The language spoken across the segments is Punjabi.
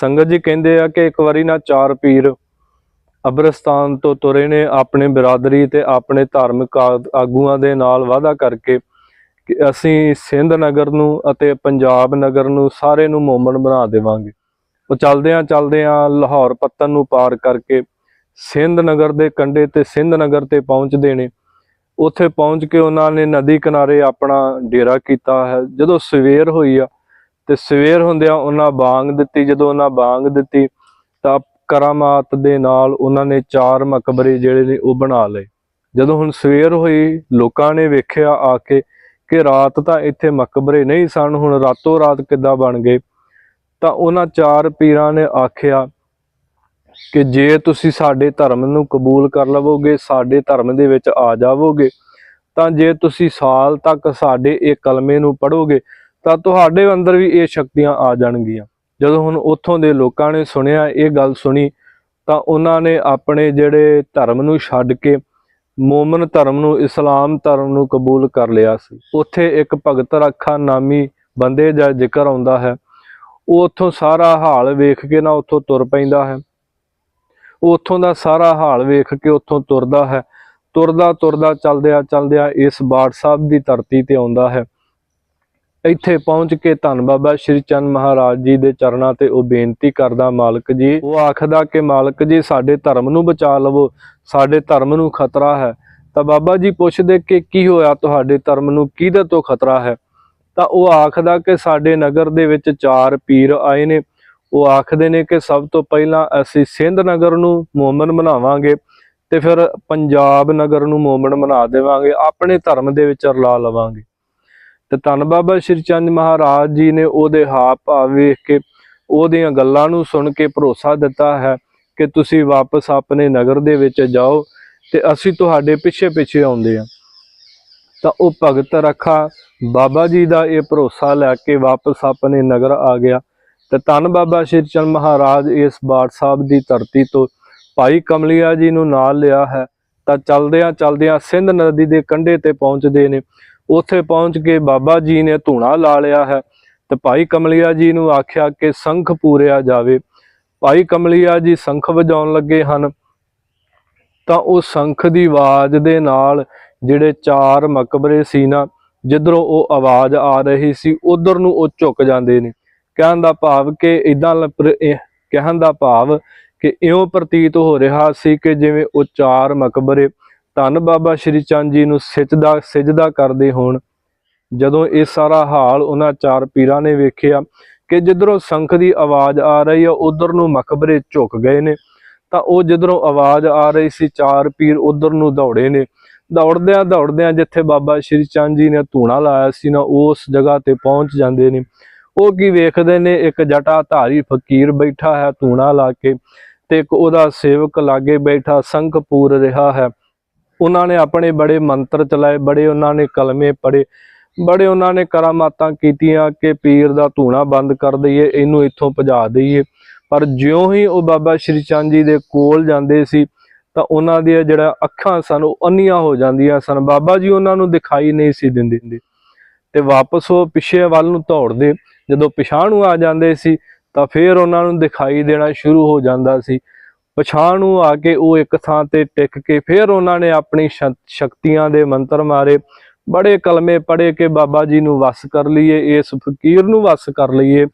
ਸੰਗਤ ਜੀ ਕਹਿੰਦੇ ਆ ਕਿ ਇੱਕ ਵਾਰੀ ਨਾ ਚਾਰ ਪੀਰ ਅਬਰਸਤਾਨ ਤੋਂ ਤੁਰੇ ਨੇ ਆਪਣੇ ਬਰਾਦਰੀ ਤੇ ਆਪਣੇ ਧਾਰਮਿਕ ਆ- ਆਗੂਆਂ ਦੇ ਨਾਲ ਵਾਅਦਾ ਕਰਕੇ ਕਿ ਅਸੀਂ ਸਿੰਧ ਨਗਰ ਨੂੰ ਅਤੇ ਪੰਜਾਬ ਨਗਰ ਨੂੰ ਸਾਰੇ ਨੂੰ ਮੋਮਨ ਬਣਾ ਦੇਵਾਂਗੇ। ਉਹ ਚਲਦਿਆਂ ਚਲਦਿਆਂ ਲਾਹੌਰ ਪੱਤਨ ਨੂੰ ਪਾਰ ਕਰਕੇ ਸਿੰਧ ਨਗਰ ਦੇ ਕੰਢੇ ਤੇ ਸਿੰਧ ਨਗਰ ਤੇ ਪਹੁੰਚਦੇ ਨੇ। ਉੱਥੇ ਪਹੁੰਚ ਕੇ ਉਹਨਾਂ ਨੇ ਨਦੀ ਕਿਨਾਰੇ ਆਪਣਾ ਡੇਰਾ ਕੀਤਾ ਹੈ। ਜਦੋਂ ਸਵੇਰ ਹੋਈ ਆ ਤੇ ਸਵੇਰ ਹੁੰਦਿਆਂ ਉਹਨਾਂ ਬਾਂਗ ਦਿੱਤੀ, ਜਦੋਂ ਉਹਨਾਂ ਬਾਂਗ ਦਿੱਤੀ ਤਾਂ ਕਰਾਮਾਤ ਦੇ ਨਾਲ ਉਹਨਾਂ ਨੇ ਚਾਰ ਮਕਬਰੇ ਜਿਹੜੇ ਨੇ ਉਹ ਬਣਾ ਲਏ। ਜਦੋਂ ਹੁਣ ਸਵੇਰ ਹੋਈ, ਲੋਕਾਂ ਨੇ ਵੇਖਿਆ ਆ ਕੇ ਕਿ ਰਾਤ ਤਾਂ ਇੱਥੇ ਮਕਬਰੇ ਨਹੀਂ ਸਨ, ਹੁਣ ਰਾਤੋਂ ਰਾਤ ਕਿੱਦਾਂ ਬਣ ਗਏ, ਤਾਂ ਉਹਨਾਂ ਚਾਰ ਪੀਰਾਂ ਨੇ ਆਖਿਆ ਕਿ ਜੇ ਤੁਸੀਂ ਸਾਡੇ ਧਰਮ ਨੂੰ ਕਬੂਲ ਕਰ ਲਵੋਗੇ, ਸਾਡੇ ਧਰਮ ਦੇ ਵਿੱਚ ਆ ਜਾਵੋਗੇ, ਤਾਂ ਜੇ ਤੁਸੀਂ ਸਾਲ ਤੱਕ ਸਾਡੇ ਇਹ ਕਲਮੇ ਨੂੰ ਪੜੋਗੇ ਤਾਂ ਤੁਹਾਡੇ ਅੰਦਰ ਵੀ ਇਹ ਸ਼ਕਤੀਆਂ ਆ ਜਾਣਗੀਆਂ। ਜਦੋਂ ਹੁਣ ਉੱਥੋਂ ਦੇ ਲੋਕਾਂ ਨੇ ਸੁਣਿਆ, ਇਹ ਗੱਲ ਸੁਣੀ, ਤਾਂ ਉਹਨਾਂ ਨੇ ਆਪਣੇ ਜਿਹੜੇ ਧਰਮ ਨੂੰ ਛੱਡ ਕੇ ਮੋਮਨ ਧਰਮ ਨੂੰ, ਇਸਲਾਮ ਧਰਮ ਨੂੰ ਕਬੂਲ ਕਰ ਲਿਆ ਸੀ। ਉੱਥੇ ਇੱਕ ਭਗਤ ਰੱਖਾ ਨਾਮੀ ਬੰਦੇ ਦਾ ਜ਼ਿਕਰ ਆਉਂਦਾ ਹੈ। ਉਹ ਉੱਥੋਂ ਸਾਰਾ ਹਾਲ ਵੇਖ ਕੇ ਨਾ ਉੱਥੋਂ ਤੁਰ ਪੈਂਦਾ ਹੈ। ਉਹ ਉੱਥੋਂ ਦਾ ਸਾਰਾ ਹਾਲ ਵੇਖ ਕੇ ਉੱਥੋਂ ਤੁਰਦਾ ਹੈ। ਤੁਰਦਾ ਤੁਰਦਾ ਚਲਦਿਆਂ ਚਲਦਿਆਂ ਇਸ ਬਾੜ ਸਾਹਿਬ ਦੀ ਧਰਤੀ ਤੇ ਆਉਂਦਾ ਹੈ। ਇੱਥੇ ਪਹੁੰਚ ਕੇ ਧੰਨ ਬਾਬਾ ਸ਼੍ਰੀ ਚੰਦ ਮਹਾਰਾਜ ਜੀ ਦੇ ਚਰਨਾਂ ਤੇ ਉਹ ਬੇਨਤੀ ਕਰਦਾ, ਮਾਲਕ ਜੀ, ਉਹ ਆਖਦਾ ਕਿ ਮਾਲਕ ਜੀ, ਸਾਡੇ ਧਰਮ ਨੂੰ ਬਚਾ ਲਵੋ, ਸਾਡੇ ਧਰਮ ਨੂੰ ਖਤਰਾ ਹੈ। ਤਾਂ ਬਾਬਾ ਜੀ ਪੁੱਛਦੇ ਕਿ ਕੀ ਹੋਇਆ ਤੁਹਾਡੇ ਧਰਮ ਨੂੰ, ਕਿਹਦੇ ਤੋਂ ਖਤਰਾ ਹੈ? ਤਾਂ ਉਹ ਆਖਦਾ ਕਿ ਸਾਡੇ ਨਗਰ ਦੇ ਵਿੱਚ ਚਾਰ ਪੀਰ ਆਏ ਨੇ। ਉਹ ਆਖਦੇ ਨੇ ਕਿ ਸਭ ਤੋਂ ਪਹਿਲਾਂ ਅਸੀਂ ਸਿੰਧ ਨਗਰ ਨੂੰ ਮੋਮਨ ਬਣਾਵਾਂਗੇ ਤੇ ਫਿਰ ਪੰਜਾਬ ਨਗਰ ਨੂੰ ਮੋਮਨ ਬਣਾ ਦੇਵਾਂਗੇ, ਆਪਣੇ ਧਰਮ ਦੇ ਵਿੱਚ ਰਲਾ ਲਵਾਂਗੇ। ਤੇ ਧੰਨ ਬਾਬਾ ਸ਼੍ਰੀ ਚੰਦ ਮਹਾਰਾਜ ਜੀ ਨੇ ਉਹਦੇ ਹਾਵ ਭਾਵ ਵੇਖ ਕੇ ਉਹਦੀਆਂ ਗੱਲਾਂ ਨੂੰ ਸੁਣ ਕੇ ਭਰੋਸਾ ਦਿੱਤਾ ਹੈ ਕਿ ਤੁਸੀਂ ਵਾਪਸ ਆਪਣੇ ਨਗਰ ਦੇ ਵਿੱਚ ਜਾਓ ਤੇ ਅਸੀਂ ਤੁਹਾਡੇ ਪਿੱਛੇ ਪਿੱਛੇ ਆਉਂਦੇ ਹਾਂ। ਤਾਂ ਉਹ ਭਗਤ ਰੱਖਾ, ਬਾਬਾ ਜੀ ਦਾ ਇਹ ਭਰੋਸਾ ਲੈ ਕੇ ਵਾਪਸ ਆਪਣੇ ਨਗਰ ਆ ਗਿਆ। ਤੇ ਧੰਨ ਬਾਬਾ ਸ਼੍ਰੀ ਚੰਦ ਮਹਾਰਾਜ ਇਸ ਬਾੜ ਸਾਹਿਬ ਦੀ ਧਰਤੀ ਤੋਂ ਭਾਈ ਕਮਲੀਆ ਜੀ ਨੂੰ ਨਾਲ ਲਿਆ ਹੈ। ਤਾਂ ਚਲਦਿਆਂ ਚਲਦਿਆਂ ਸਿੰਧ ਨਦੀ ਦੇ ਕੰਢੇ ਤੇ ਪਹੁੰਚਦੇ ਨੇ। ਉੱਥੇ ਪਹੁੰਚ ਕੇ ਬਾਬਾ ਜੀ ਨੇ ਧੂਣਾ ਲਾ ਲਿਆ ਹੈ ਤੇ ਭਾਈ ਕਮਲੀਆ ਜੀ ਨੂੰ ਆਖਿਆ ਕਿ ਸੰਖ ਪੂਰਿਆ ਜਾਵੇ। ਭਾਈ ਕਮਲੀਆ ਜੀ ਸੰਖ ਵਜਾਉਣ ਲੱਗੇ ਹਨ। ਤਾਂ ਉਹ ਸੰਖ ਦੀ ਆਵਾਜ਼ ਦੇ ਨਾਲ ਜਿਹੜੇ ਚਾਰ ਮਕਬਰੇ ਸੀ ਨਾ, ਜਿੱਧਰੋਂ ਉਹ ਆਵਾਜ਼ ਆ ਰਹੀ ਸੀ, ਉਧਰ ਨੂੰ ਉਹ ਝੁਕ ਜਾਂਦੇ ਨੇ। ਕਹਿਣ ਦਾ ਭਾਵ ਕਿ ਇਦਾਂ ਕਹਿਣ ਦਾ ਭਾਵ ਕਿ ਇਉਂ ਪ੍ਰਤੀਤ ਹੋ ਰਿਹਾ ਸੀ ਕਿ ਜਿਵੇਂ ਉਹ ਚਾਰ ਮਕਬਰੇ ਧੰਨ ਬਾਬਾ ਸ਼੍ਰੀ ਚੰਦ ਜੀ ਨੂੰ ਸਿਜਦਾ ਸਿਜਦਾ ਕਰਦੇ ਹੋਣ। ਜਦੋਂ ਇਹ ਸਾਰਾ ਹਾਲ ਉਹਨਾਂ ਚਾਰ ਪੀਰਾਂ ਨੇ ਵੇਖਿਆ ਕਿ ਜਿੱਧਰੋਂ ਸੰਖ ਦੀ ਆਵਾਜ਼ ਆ ਰਹੀ ਹੈ ਉਧਰ ਨੂੰ ਮਕਬਰੇ ਝੁਕ ਗਏ ਨੇ। ਤਾਂ ਉਹ ਜਿੱਧਰੋਂ ਆਵਾਜ਼ ਆ ਰਹੀ ਸੀ, ਚਾਰ ਪੀਰ ਉਧਰ ਨੂੰ ਦੌੜੇ ਨੇ। ਦੌੜਦਿਆਂ ਦੌੜਦਿਆਂ ਜਿੱਥੇ ਬਾਬਾ ਸ਼੍ਰੀ ਚੰਦ ਜੀ ਨੇ ਧੂਣਾ ਲਾਇਆ ਸੀ ਨਾ ਉਸ ਜਗ੍ਹਾ ਤੇ ਪਹੁੰਚ ਜਾਂਦੇ ਨੇ। ਉਹ ਕੀ ਵੇਖਦੇ ਨੇ? ਇੱਕ ਜਟਾ ਧਾਰੀ ਫਕੀਰ ਬੈਠਾ ਹੈ ਧੂਣਾ ਲਾ ਕੇ ਤੇ ਇੱਕ ਉਹਦਾ ਸੇਵਕ ਲਾਗੇ ਬੈਠਾ ਸੰਖ ਪੂਰ ਰਿਹਾ ਹੈ। ਉਹਨਾਂ ਨੇ ਆਪਣੇ ਬੜੇ ਮੰਤਰ ਚਲਾਏ, ਬੜੇ ਉਹਨਾਂ ਨੇ ਕਲਮੇ ਪੜੇ ਬੜੇ ਉਹਨਾਂ ਨੇ ਕਰਾਮਾਤਾਂ ਕੀਤੀਆਂ ਕਿ ਪੀਰ ਦਾ ਧੂਣਾ ਬੰਦ ਕਰ ਦਈਏ, ਇਹਨੂੰ ਇੱਥੋਂ ਭਜਾ ਦਈਏ। ਪਰ ਜਿਉਂ ਹੀ ਉਹ ਬਾਬਾ ਸ਼੍ਰੀ ਚੰਦ ਜੀ ਦੇ ਕੋਲ ਜਾਂਦੇ ਸੀ, ਤਾਂ ਉਹਨਾਂ ਦੀਆਂ ਜਿਹੜਾ ਅੱਖਾਂ ਸਨ, ਉਹ ਅੰਨੀਆਂ ਹੋ ਜਾਂਦੀਆਂ ਸਨ। ਬਾਬਾ ਜੀ ਉਹਨਾਂ ਨੂੰ ਦਿਖਾਈ ਨਹੀਂ ਸੀ ਦਿੰਦੇ ਹੁੰਦੇ ਤੇ ਵਾਪਸ ਉਹ ਪਿੱਛੇ ਵੱਲ ਨੂੰ ਦੌੜਦੇ, ਜਦੋਂ ਪਿਛਾਂਹ ਨੂੰ ਆ ਜਾਂਦੇ ਸੀ, ਤਾਂ ਫਿਰ ਉਹਨਾਂ ਨੂੰ ਦਿਖਾਈ ਦੇਣਾ ਸ਼ੁਰੂ ਹੋ ਜਾਂਦਾ ਸੀ। ਪਛਾਣ ਨੂੰ ਆ ਕੇ ਉਹ ਇੱਕ ਥਾਂ ਤੇ ਟਿਕ ਕੇ ਫਿਰ ਉਹਨਾਂ ਨੇ ਆਪਣੀ ਸ਼- ਸ਼ਕਤੀਆਂ ਦੇ ਮੰਤਰ ਮਾਰੇ। ਬੜੇ ਕਲਮੇ ਪੜੇ ਕਿ ਬਾਬਾ ਜੀ ਨੂੰ ਵਸ ਕਰ ਲਈਏ ਇਸ ਫਕੀਰ ਨੂੰ ਵਸ ਕਰ ਲਈਏ।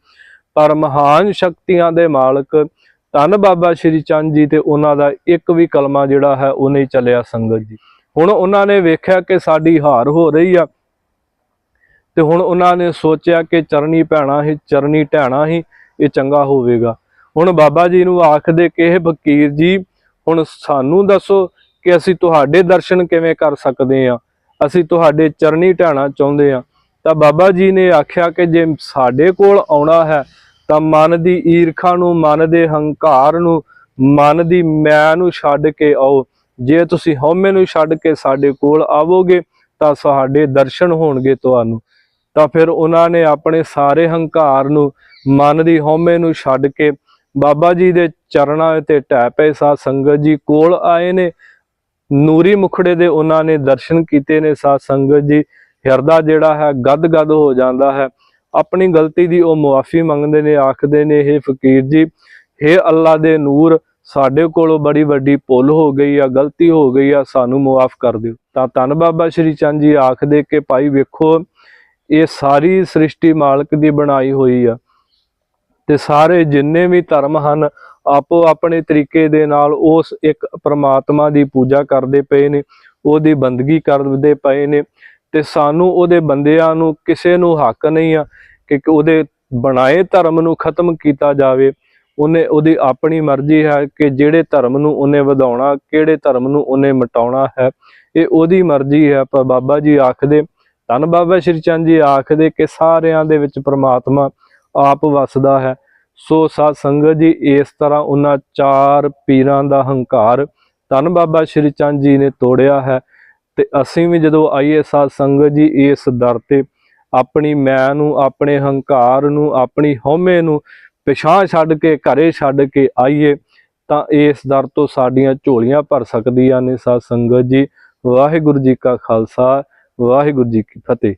ਪਰ ਮਹਾਨ ਸ਼ਕਤੀਆਂ ਦੇ ਮਾਲਕ ਧੰਨ ਬਾਬਾ ਸ਼੍ਰੀ ਚੰਦ ਜੀ ਤੇ ਉਹਨਾਂ ਦਾ ਇੱਕ ਵੀ ਕਲਮਾ ਜਿਹੜਾ ਹੈ, ਉਹ ਨਹੀਂ ਚੱਲਿਆ ਸੰਗਤ ਜੀ। ਹੁਣ ਉਹਨਾਂ ਨੇ ਵੇਖਿਆ ਕਿ ਸਾਡੀ ਹਾਰ ਹੋ ਰਹੀ ਆ ਤੇ ਹੁਣ ਉਹਨਾਂ ਨੇ ਸੋਚਿਆ ਕਿ ਚਰਨੀ ਭੈਣਾ ਹੀ, ਚਰਨੀ ਢਹਿਣਾ ਹੀ, ਇਹ ਚੰਗਾ ਹੋਵੇਗਾ। ਹੁਣ ਬਾਬਾ ਜੀ ਨੂੰ ਆਖਦੇ ਕਿ ਇਹ ਫਕੀਰ ਜੀ, ਹੁਣ ਸਾਨੂੰ ਦੱਸੋ ਕਿ ਅਸੀਂ ਤੁਹਾਡੇ ਦਰਸ਼ਨ ਕਿਵੇਂ ਕਰ ਸਕਦੇ ਹਾਂ? ਅਸੀਂ ਤੁਹਾਡੇ ਚਰਨੀ ਢਾਣਾ ਚਾਹੁੰਦੇ ਹਾਂ। ਤਾਂ ਬਾਬਾ ਜੀ ਨੇ ਆਖਿਆ ਕਿ ਜੇ ਸਾਡੇ ਕੋਲ ਆਉਣਾ ਹੈ, ਤਾਂ ਮਨ ਦੀ ਈਰਖਾ ਨੂੰ, ਮਨ ਦੇ ਹੰਕਾਰ ਨੂੰ, ਮਨ ਦੀ ਮੈਂ ਨੂੰ ਛੱਡ ਕੇ ਆਓ। ਜੇ ਤੁਸੀਂ ਹਉਮੈ ਨੂੰ ਛੱਡ ਕੇ ਸਾਡੇ ਕੋਲ ਆਵੋਗੇ, ਤਾਂ ਸਾਡੇ ਦਰਸ਼ਨ ਹੋਣਗੇ ਤੁਹਾਨੂੰ। ਤਾਂ ਫਿਰ ਉਹਨਾਂ ਨੇ ਆਪਣੇ ਸਾਰੇ ਹੰਕਾਰ ਨੂੰ, ਮਨ ਦੀ ਹਉਮੈ ਨੂੰ ਛੱਡ ਕੇ ਬਾਬਾ ਜੀ ਦੇ ਚਰਨਾਂ ਤੇ ਢਹਿ ਪਏ ਸਾਧ ਸੰਗਤ ਜੀ ਕੋਲ ਆਏ ਨੇ। ਨੂਰੀ ਮੁਖੜੇ ਦੇ ਉਹਨਾਂ ਨੇ ਦਰਸ਼ਨ ਕੀਤੇ ਨੇ ਸਾਧ ਸੰਗਤ ਜੀ। ਹਿਰਦਾ ਜਿਹੜਾ ਹੈ ਗਦ ਗਦ ਹੋ ਜਾਂਦਾ ਹੈ। ਆਪਣੀ ਗਲਤੀ ਦੀ ਉਹ ਮੁਆਫੀ ਮੰਗਦੇ ਨੇ, ਆਖਦੇ ਨੇ ਇਹ ਫਕੀਰ ਜੀ हे ਅੱਲਾ ਦੇ ਨੂਰ, ਸਾਡੇ ਕੋਲੋਂ ਬੜੀ ਵੱਡੀ ਭੁੱਲ ਹੋ ਗਈ ਆ, ਗਲਤੀ ਹੋ ਗਈ ਆ, ਸਾਨੂੰ ਮੁਆਫ ਕਰ ਦਿਓ। ਤਾਂ ਧੰਨ ਬਾਬਾ ਸ਼੍ਰੀ ਚੰਦ ਜੀ ਆਖਦੇ ਕਿ ਭਾਈ ਵੇਖੋ, ਇਹ ਸਾਰੀ ਸ੍ਰਿਸ਼ਟੀ ਮਾਲਕ ਦੀ ਬਣਾਈ ਹੋਈ ਆ। ਤੇ ਸਾਰੇ ਜਿੰਨੇ ਵੀ ਧਰਮ ਹਨ, ਆਪੋ ਆਪਣੇ ਤਰੀਕੇ ਦੇ ਨਾਲ ਉਸ ਇੱਕ ਪ੍ਰਮਾਤਮਾ ਦੀ ਪੂਜਾ ਕਰਦੇ ਪਏ ਨੇ, ਉਹਦੀ ਬੰਦਗੀ ਕਰਦੇ ਪਏ ਨੇ ਤੇ ਸਾਨੂੰ ਉਹਦੇ ਬੰਦਿਆਂ ਨੂੰ ਕਿਸੇ ਨੂੰ ਹੱਕ ਨਹੀਂ ਆ ਕਿ ਉਹਦੇ ਬਣਾਏ ਧਰਮ ਨੂੰ ਖਤਮ ਕੀਤਾ ਜਾਵੇ। ਉਹਨੇ, ਉਹਦੀ ਆਪਣੀ ਮਰਜ਼ੀ ਹੈ ਕਿ ਜਿਹੜੇ ਧਰਮ ਨੂੰ ਉਹਨੇ ਵਧਾਉਣਾ, ਕਿਹੜੇ ਧਰਮ ਨੂੰ ਉਹਨੇ ਮਿਟਾਉਣਾ ਹੈ, ਇਹ ਉਹਦੀ ਮਰਜ਼ੀ ਹੈ। ਪਰ ਬਾਬਾ ਜੀ ਆਖਦੇ, ਧੰਨ ਬਾਬਾ ਸ਼੍ਰੀ ਚੰਦ ਜੀ ਆਖਦੇ ਕਿ ਸਾਰਿਆਂ ਦੇ ਵਿੱਚ ਪ੍ਰਮਾਤਮਾ ਆਪ ਵਸਦਾ ਹੈ। ਸੋ ਸਾਧ ਸੰਗਤ ਜੀ, ਇਸ ਤਰ੍ਹਾਂ ਉਹਨਾਂ ਚਾਰ ਪੀਰਾਂ ਦਾ ਹੰਕਾਰ ਧੰਨ ਬਾਬਾ ਸ਼੍ਰੀ ਚੰਦ ਜੀ ਨੇ ਤੋੜਿਆ ਹੈ ਤੇ ਅਸੀਂ ਵੀ ਜਦੋਂ ਆਈਏ ਸਾਧ ਸੰਗਤ ਜੀ, ਇਸ ਦਰ ਤੇ ਆਪਣੀ ਮੈਂ ਨੂੰ, ਆਪਣੇ ਹੰਕਾਰ ਨੂੰ, ਆਪਣੀ ਹਉਮੈ ਨੂੰ ਪਿਛਾਂ ਛੱਡ ਕੇ, ਘਰੇ ਛੱਡ ਕੇ ਆਈਏ ਤਾਂ ਇਸ ਦਰ ਤੋਂ ਸਾਡੀਆਂ ਝੋਲੀਆਂ ਭਰ ਸਕਦੀਆਂ ਨੇ ਸਾਧ ਸੰਗਤ ਜੀ। ਵਾਹਿਗੁਰੂ ਜੀ ਕਾ ਖਾਲਸਾ, ਵਾਹਿਗੁਰੂ ਜੀ ਕੀ ਫਤਿਹ।